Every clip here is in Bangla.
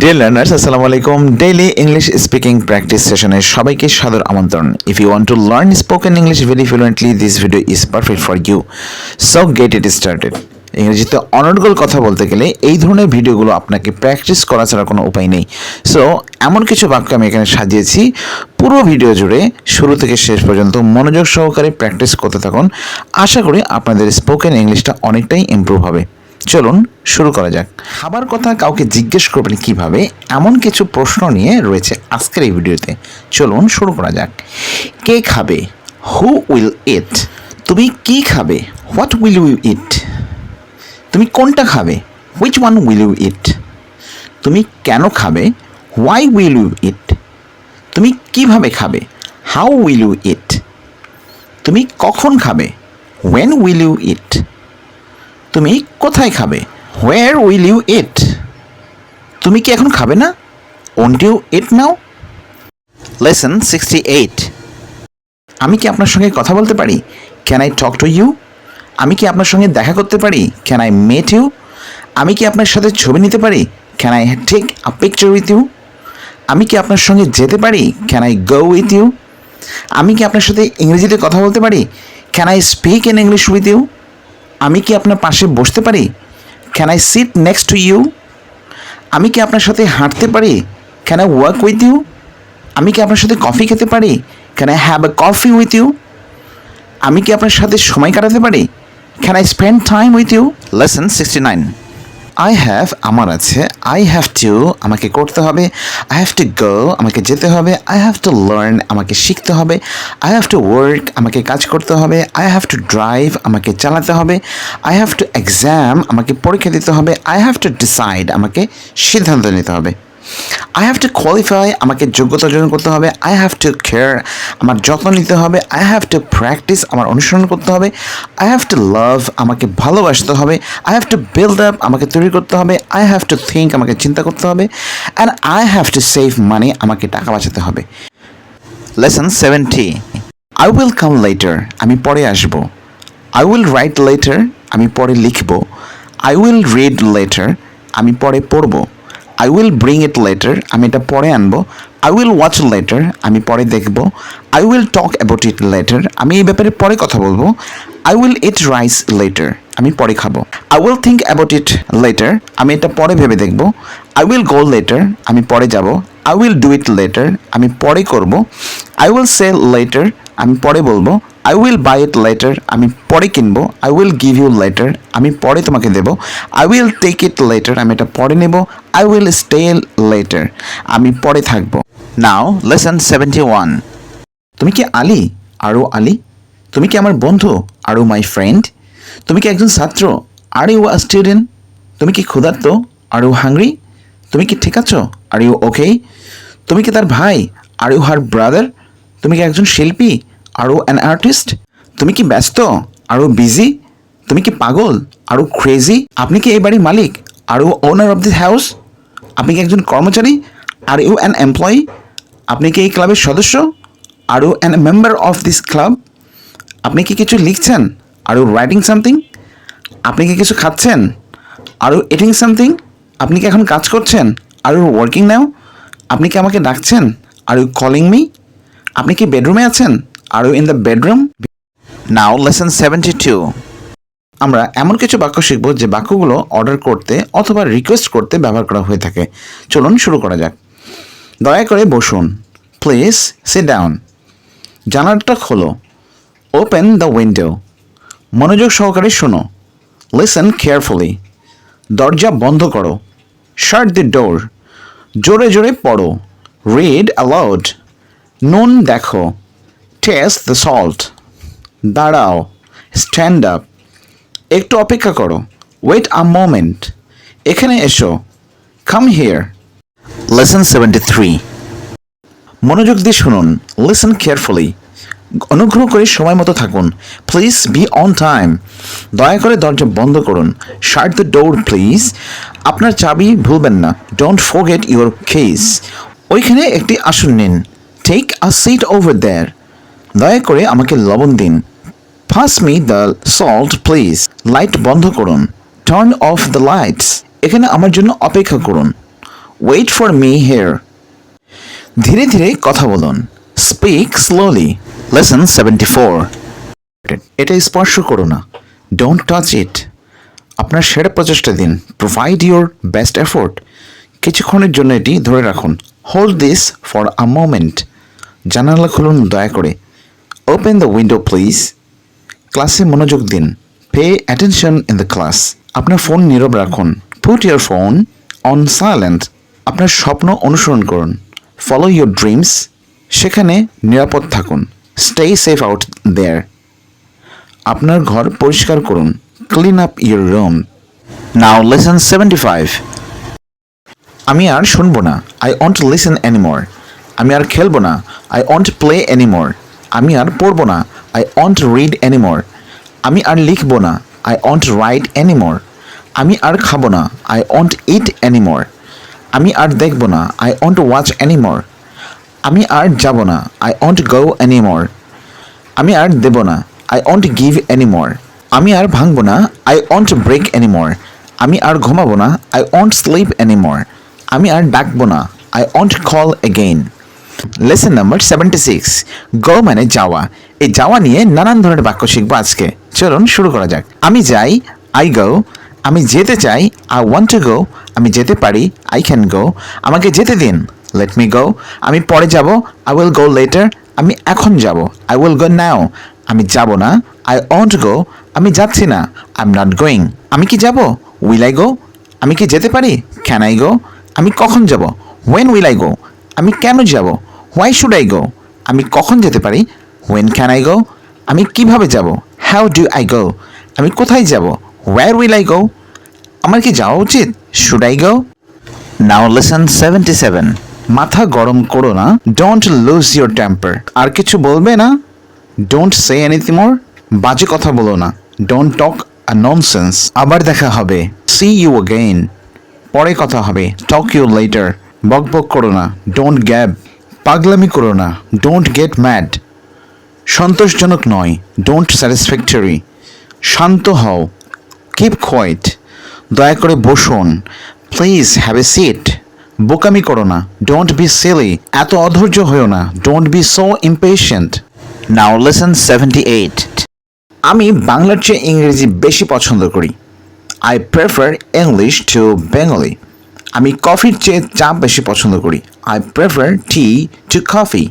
ডিয়ার লার্নার্স আসসালামু আলাইকুম ডেইলি ইংলিশ স্পিকিং প্র্যাকটিস সেশনে সবাইকে সাদর আমন্ত্রণ। If you want to learn spoken English very fluently this video is perfect for you so get it started ইংরেজিতে অনর্গল কথা বলতে গেলে এই ধরনের ভিডিওগুলো আপনাকে প্র্যাকটিস করা ছাড়া কোনো উপায় নেই। সো এমন কিছু বাক্য আমি এখানে সাজিয়েছি। পুরো ভিডিও জুড়ে শুরু থেকে শেষ পর্যন্ত মনোযোগ সহকারে প্র্যাকটিস করতে থাকুন। আশা করি আপনাদের স্পোকেন ইংলিশটা অনেকটাই ইমপ্রুভ হবে। চলুন শুরু করা যাক। খাবার কথা কাউকে জিজ্ঞেস করবেন কীভাবে, এমন কিছু প্রশ্ন নিয়ে রয়েছে আজকের এই ভিডিওতে। চলুন শুরু করা যাক। কে খাবে? হু উইল ইট তুমি কি খাবে? হোয়াট উইল ইউ ইট তুমি কোনটা খাবে? Which one will you eat তুমি কেন খাবে? হোয়াই উইল ইউ ইট তুমি কীভাবে খাবে? হাউ উইল ইউ ইট তুমি কখন খাবে? ওয়েন উইল ইউ ইট তুমি কোথায় খাবে? হোয়ার উইল ইউ ইট তুমি কি এখন খাবে না? Won't you eat now lesson sixty eight আমি কি আপনার সঙ্গে কথা বলতে পারি? Can I talk to you আমি কি আপনার সঙ্গে দেখা করতে পারি? ক্যান আই মেট ইউ আমি কি আপনার সাথে ছবি নিতে পারি? Can I take a picture with you আমি কি আপনার সঙ্গে যেতে পারি? Can I go with you আমি কি আপনার সাথে ইংরেজিতে কথা বলতে পারি? Can I speak in English with you আমি কি আপনার পাশে বসতে পারি? Can I sit next to you আমি কি আপনার সাথে হাঁটতে পারি? Can I work with you আমি কি আপনার সাথে কফি খেতে পারি? Can I have a coffee with you আমি কি আপনার সাথে সময় কাটাতে পারি? Can I spend time with you lesson sixty nine I have আমার আছে আই হ্যাভ টু আমাকে করতে হবে আই হ্যাভ টু গো আমাকে যেতে হবে আই হ্যাভ টু লার্ন আমাকে শিখতে হবে আই হ্যাভ টু ওয়ার্ক আমাকে কাজ করতে হবে আই হ্যাভ টু ড্রাইভ আমাকে চালাতে হবে আই হ্যাভ টু এক্সাম আমাকে পরীক্ষা দিতে হবে আই হ্যাভ টু ডিসাইড আমাকে সিদ্ধান্ত নিতে হবে। আই হ্যাভ টু কোয়ালিফাই আমাকে যোগ্যতা অর্জন করতে হবে আই হ্যাভ টু কেয়ার আমার যত্ন নিতে হবে আই হ্যাভ টু প্র্যাকটিস আমার অনুসরণ করতে হবে আই হ্যাভ টু লাভ আমাকে ভালোবাসতে হবে I have to build up আমাকে তৈরি করতে হবে আই হ্যাভ টু থিঙ্ক আমাকে চিন্তা করতে হবে and I have to save money আমাকে টাকা বাঁচাতে হবে। Lesson seventy I will come later আমি পরে আসব। আই উইল রাইট লেটার আমি পরে লিখব। আই উইল রিড লেটার আমি পরে পড়ব। I will bring it later আমি এটা পরে আনব। আই উইল ওয়াচ লেটার আমি পরে দেখব। I will talk about it later আমি এই ব্যাপারে পরে কথা বলব। I will eat rice later আমি পরে খাব। I will think about it later আমি এটা পরে ভেবে দেখব। আই উইল গো লেটার আমি পরে যাব। I will do it later আমি পরে করব। আই উইল সে লেটার আমি পরে বলব I will buy it later আমি পরে কিনবো I will give you later আমি পরে তোমাকে দেব I will take it later আমি এটা পরে নেব আই উইল স্টে লেটার আমি পরে থাকব। নাও লেসন সেভেন্টি ওয়ান তুমি কি আলী? আরও আলী? তুমি কি আমার বন্ধু? আরও মাই ফ্রেন্ড তুমি কি একজন ছাত্র? আর ইউ আ স্টুডেন্ট তুমি কি ক্ষুধার্ত? আর ইউ হাংরি তুমি কি ঠিক আছো? আর ইউ ওকে তুমি কি তার ভাই? আর ইউ হার ব্রাদার তুমি কি একজন শিল্পী? আরও অ্যান আর্টিস্ট তুমি কি ব্যস্ত? আরও বিজি তুমি কি পাগল? আরও ক্রেজি আপনি কি এই বাড়ির মালিক? আরও ওনার অফ দিস হাউস আপনি কি একজন কর্মচারী? আর ইউ অ্যান এমপ্লয়ি আপনি কি এই ক্লাবের সদস্য? Are you an member of this club আপনি কি কিছু লিখছেন? আর ইউ রাইটিং সামথিং আপনি কি কিছু খাচ্ছেন? আর ইটিং সামথিং আপনি কি এখন কাজ করছেন? আর ওয়ার্কিং নাও আপনি কি আমাকে ডাকছেন? আর ইউ কলিং মি আপনি কি বেডরুমে আছেন? Are you in the bedroom now lesson seventy two আমরা এমন কিছু বাক্য শিখব যে বাক্যগুলো অর্ডার করতে অথবা রিকোয়েস্ট করতে ব্যবহার করা হয়ে থাকে। চলুন শুরু করা যাক। দয়া করে বসুন। প্লিজ সিট ডাউন জানালাটা খোলো। ওপেন দ্য উইন্ডো মনোযোগ সহকারে শোনো। লিসেন কেয়ারফুলি দরজা বন্ধ করো। শার্ট দি ডোর জোরে জোরে পড়ো। রিড অ্যালাউড নুন দেখো। টেস্ট দ্য সল্ট দাঁড়াও স্ট্যান্ড আপ একটু অপেক্ষা করো। ওয়েট আ মোমেন্ট এখানে এসো। Come here lesson seventy three মনোযোগ দিয়ে শুনুন। লিসন কেয়ারফুলি অনুগ্রহ করে সময় মতো থাকুন। প্লিজ বি অন টাইম দয়া করে দরজা বন্ধ করুন। শার্ট দ্য ডোর প্লিজ আপনার চাবি ভুলবেন না। ডোন্ট ফোগেট ইউর কেস ওইখানে একটি আসন নিন। Take a seat over there দয়া করে আমাকে লবণ দিন। Pass me the salt please light বন্ধ করুন। টার্ন অফ দ্য লাইটস এখানে আমার জন্য অপেক্ষা করুন। ওয়েট ফর মি হেয়ার ধীরে ধীরে কথা বলুন। Speak slowly lesson seventy four এটা স্পর্শ করো না। ডোন্ট টাচ ইট আপনার সেরা প্রচেষ্টা দিন। প্রোভাইড ইউর বেস্ট এফোর্ট কিছুক্ষণের জন্য এটি ধরে রাখুন। Hold this for a moment জানালা খুলুন দয়া করে। ওপেন দ্য উইন্ডো প্লিজ ক্লাসে মনোযোগ দিন। Pay attention in the class আপনার ফোন নীরব রাখুন। Put your phone on silent আপনার স্বপ্ন অনুসরণ করুন। ফলো ইউর ড্রিমস সেখানে নিরাপদ থাকুন। স্টে সেফ আউট দেয়ার আপনার ঘর পরিষ্কার করুন। Clean up your room now lesson seventy five আমি আর শুনব না। আই ওয়ান্ট লিসেন এনিমোর আমি আর খেলব না। আই ওয়ান্ট প্লে এনিমোর আমি আর পড়ব না। আই ওয়ান্ট রিড এনিমোর আমি আর লিখব না। আই ওয়ান্ট রাইট এনিমোর আমি আর খাব না। আই ওয়ান্ট ইট এনিমোর আমি আর দেখব না। আই ওয়ান্ট ওয়াচ এনিমোর আমি আর যাব না। আই ওয়ান্ট গো এনিমোর আমি আর দেব না। আই ওয়ান্ট গিভ এনিমোর আমি আর ভাঙবো না। আই ওয়ান্ট ব্রেক এনিমোর আমি আর ঘুমাবো না। আই ওয়ান্ট স্লিপ এনিমোর আমি আর ডাকবো না। I want call again lesson number seventy six go মানে যাওয়া। এই যাওয়া নিয়ে নানান ধরনের বাক্য শিখব আজকে। চলুন শুরু করা যাক। আমি যাই আই গো আমি যেতে চাই আই ওয়ান্ট টু গো আমি যেতে পারি আই ক্যান গো আমাকে যেতে দিন। লেট মি গো আমি পরে যাব আই উইল গো লেটার আমি এখন যাব। আই উইল গো নাও আমি যাব না। আই ওয়ান্ট গো আমি যাচ্ছি না। আই এম নট গোয়িং আমি কি যাব? উইল আই গো আমি কি যেতে পারি? ক্যান আই গো আমি কখন যাব? হোয়েন উইল আই গো আমি কেন যাব? হোয়াই শুড আই গো আমি কখন যেতে পারি? হোয়েন ক্যান আই গো আমি কীভাবে যাব? হাউ ডু আই গো আমি কোথায় যাব? হোয়ার উইল আই গো আমার কি যাওয়া উচিত? Should I go now lesson seventy seven মাথা গরম করো না। ডোন্ট লুজ ইউর টেম্পার আর কিছু বলবে না? ডোন্ট সে এনিথিং মোর বাজে কথা বলো না। ডোন্ট টক আ ননসেন্স আবার দেখা হবে। সি ইউ অগেইন পরে কথা হবে। টক ইউ লেটার বক বক করো না। ডোন্ট গ্যাব পাগলামি করো না। ডোন্ট গেট ম্যাড সন্তোষজনক নয়। ডোন্ট স্যাটিসফ্যাক্টরি শান্ত হও। কিপ কোয়াইট দয়া করে বসুন। প্লিজ হ্যাভ এ সিট বোকামি করো না। ডোন্ট বি সেলি এত অধৈর্য হয়েও না। Don't be so impatient now lesson seventy eight আমি বাংলার চেয়ে ইংরেজি বেশি পছন্দ করি। I prefer English to Bengali আমি কফির চেয়ে চা বেশি পছন্দ করি। I prefer tea to coffee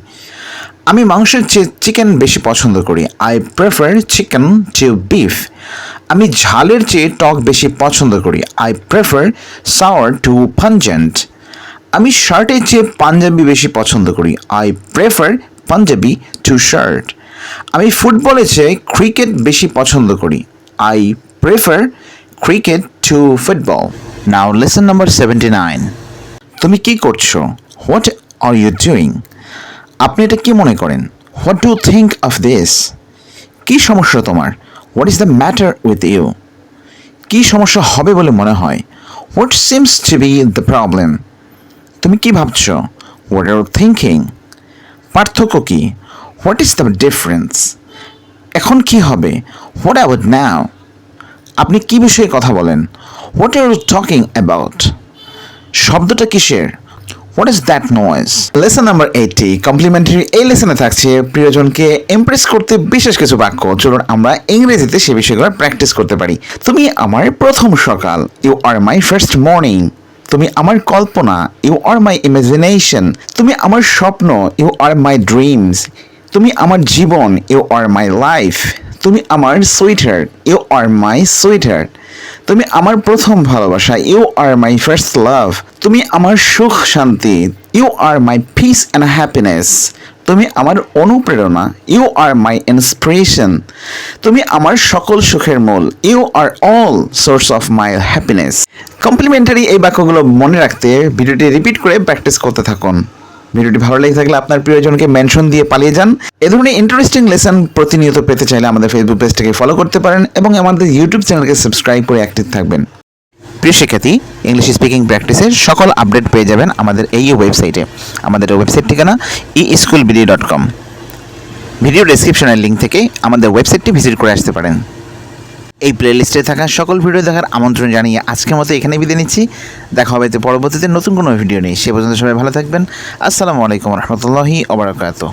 আমি মাংসের চেয়ে চিকেন বেশি পছন্দ করি। I prefer chicken to beef আমি ঝালের চেয়ে টক বেশি পছন্দ করি। I prefer sour to pungent আমি শার্টের চেয়ে পাঞ্জাবি বেশি পছন্দ করি। I prefer panjabi to shirt আমি ফুটবলের চেয়ে ক্রিকেট বেশি পছন্দ করি। I prefer cricket to football now lesson number seventy nine তুমি কি করছ? হোয়াট আর ইউ ডুইং আপনি এটা কি মনে করেন? What do think of this কি সমস্যা তোমার? What is the matter with you কি সমস্যা হবে বলে মনে হয়? What seems to be the problem তুমি কি ভাবছ? হোয়াট আর থিঙ্কিং পার্থক্য কি? হোয়াট ইজ দ্য ডিফারেন্স এখন কি হবে? হোয়াট অ্যাবাউট নাও আপনি কি বিষয়ে কথা বলেন? What are you talking about শব্দটা কিসের? What is that noise lesson number eighty complimentary এই লেসনে থাকছে প্রিয়জনকে ইমপ্রেস করতে বিশেষ কিছু বাক্য। চলুন আমরা ইংরেজিতে সে বিষয়গুলো প্র্যাকটিস করতে পারি। তুমি আমার প্রথম সকাল you are my first morning তুমি আমার কল্পনা ইউ আর মাই ইমাজিনেশন তুমি আমার স্বপ্ন ইউ আর মাই ড্রিমস তুমি আমার জীবন ইউ আর মাই লাইফ তুমি আমার sweeter you are my sweeter তুমি আমার প্রথম ভালোবাসা you are my first love তুমি আমার সুখ, শান্তি you are my peace and happiness তুমি আমার অনুপ্রেরণা ইউ আর মাই ইন্সপিরেশন তুমি আমার সকল সুখের মূল you are all source of my happiness complimentary এই বাক্যগুলো মনে রাখতে ভিডিওটি রিপিট করে প্র্যাকটিস করতে থাকুন। ভিডিওটি ভালো লেগে থাকলে আপনার প্রিয়জনকে মেনশন দিয়ে পালিয়ে যান। এ ধরনের ইন্টারেস্টিং লেসন প্রতিনিয়ত পেতে চাইলে আমাদের ফেসবুক পেজটাকে ফলো করতে পারেন এবং আমাদের ইউটিউব চ্যানেলকে সাবস্ক্রাইব করে অ্যাক্টিভ থাকবেন। প্রিয় শিক্ষার্থী ইংলিশ স্পিকিং প্র্যাকটিসের সকল আপডেট পেয়ে যাবেন আমাদের এই ওয়েবসাইটে আমাদের ওয়েবসাইট ঠিকানা e school BD dot com video ডেসক্রিপশনের link থেকে আমাদের ওয়েবসাইটটি ভিজিট করে আসতে পারেন। এই প্লেলিস্টে থাকা সকল ভিডিও দেখার আমন্ত্রণ জানিয়ে আজকের মতো এখানে বিদায় নিচ্ছি। দেখা হবে পরবর্তীতে নতুন কোনো ভিডিও নেই সে পর্যন্ত সবাই ভালো থাকবেন। আসসালামু আলাইকুম রহমতুল্লাহি ওবরাকাতু